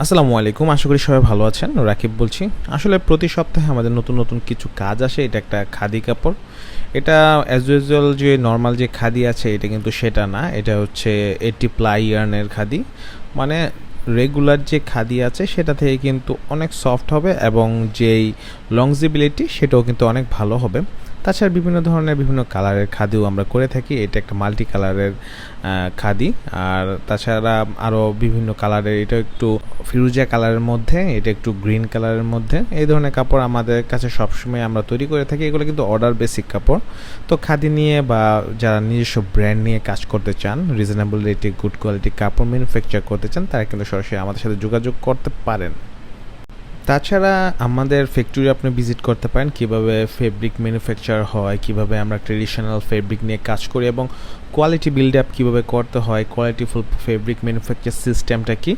আসসালামু আলাইকুম, আশা করি সবাই ভালো আছেন। রাকিব বলছি, আসলে প্রতি সপ্তাহে আমাদের নতুন নতুন কিছু কাজ আসে, এটা একটা খাদি কাপড়। এটা অ্যাজ ইউজুয়াল যে নর্মাল যে খাদি আছে, এটা কিন্তু সেটা না, এটা হচ্ছে এটি প্লাই ইয়ার্নের খাদি। মানে রেগুলার যে খাদি আছে, সেটা থেকে কিন্তু অনেক সফট হবে এবং যেই লংজিবিলিটি সেটাও কিন্তু অনেক ভালো হবে। তাছাড়া বিভিন্ন ধরনের বিভিন্ন কালারের খাদিও আমরা করে থাকি। এটা একটা মাল্টি কালারের খাদি। আর তাছাড়া আরও বিভিন্ন কালারের, এটা একটু ফিরুজা কালারের মধ্যে, এটা একটু গ্রিন কালারের মধ্যে। এই ধরনের কাপড় আমাদের কাছে সবসময় আমরা তৈরি করে থাকি। এগুলো কিন্তু অর্ডার বেসিক কাপড়। তো খাদি নিয়ে বা যারা নিজস্ব ব্র্যান্ড নিয়ে কাজ করতে চান রিজনেবল রেটে গুড কোয়ালিটি কাপড় ম্যানুফ্যাকচার করতে চান, তারা কিন্তু সরাসরি আমাদের সাথে যোগাযোগ করতে পারেন। তাছাড়া আমাদের ফ্যাক্টরি আপনি ভিজিট করতে পারেন, কীভাবে ফেব্রিক ম্যানুফ্যাকচার হয়, কীভাবে আমরা ট্রেডিশনাল ফেব্রিক নিয়ে কাজ করি এবং কোয়ালিটি বিল্ড আপ কীভাবে করতে হয় কোয়ালিটিফুল ফেব্রিক ম্যানুফ্যাকচার সিস্টেমটা কি,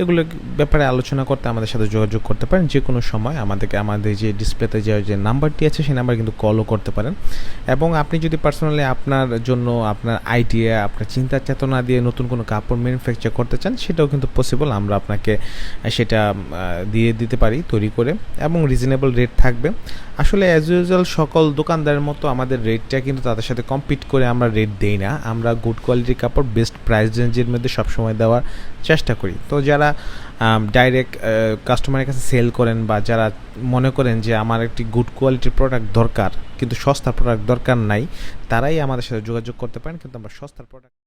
এগুলো ব্যাপারে আলোচনা করতে আমাদের সাথে যোগাযোগ করতে পারেন। যে কোনো সময় আমাদেরকে, আমাদের যে ডিসপ্লেতে যে যে নাম্বারটি আছে, সেই নাম্বার কিন্তু কলও করতে পারেন। এবং আপনি যদি পার্সোনালি আপনার জন্য, আপনার আইডিয়া আপনার চিন্তা চেতনা দিয়ে নতুন কোনো কাপড় ম্যানুফ্যাকচার করতে চান, সেটাও কিন্তু পসিবল আমরা আপনাকে, সেটা দিয়ে দিতে পারি। তৈরি করে এবং রিজনেবল রেট থাকবে। আসলে অ্যাজ ইউজুয়াল সকল দোকানদারের মতো আমাদের রেটটা কিন্তু তাদের সাথে কম্পিট করে আমরা রেট দেই না। আমরা গুড কোয়ালিটির কাপড় বেস্ট প্রাইস রেঞ্জের মধ্যে সবসময় দেওয়ার চেষ্টা করি। তো যারা ডাইরেক্ট কাস্টমারের কাছে সেল করেন বা যারা মনে করেন যে আমার একটি গুড কোয়ালিটির প্রোডাক্ট দরকার, কিন্তু সস্তার প্রোডাক্ট দরকার নাই, তারাই আমাদের সাথে যোগাযোগ করতে পারেন, কিন্তু আমরা সস্তার প্রোডাক্ট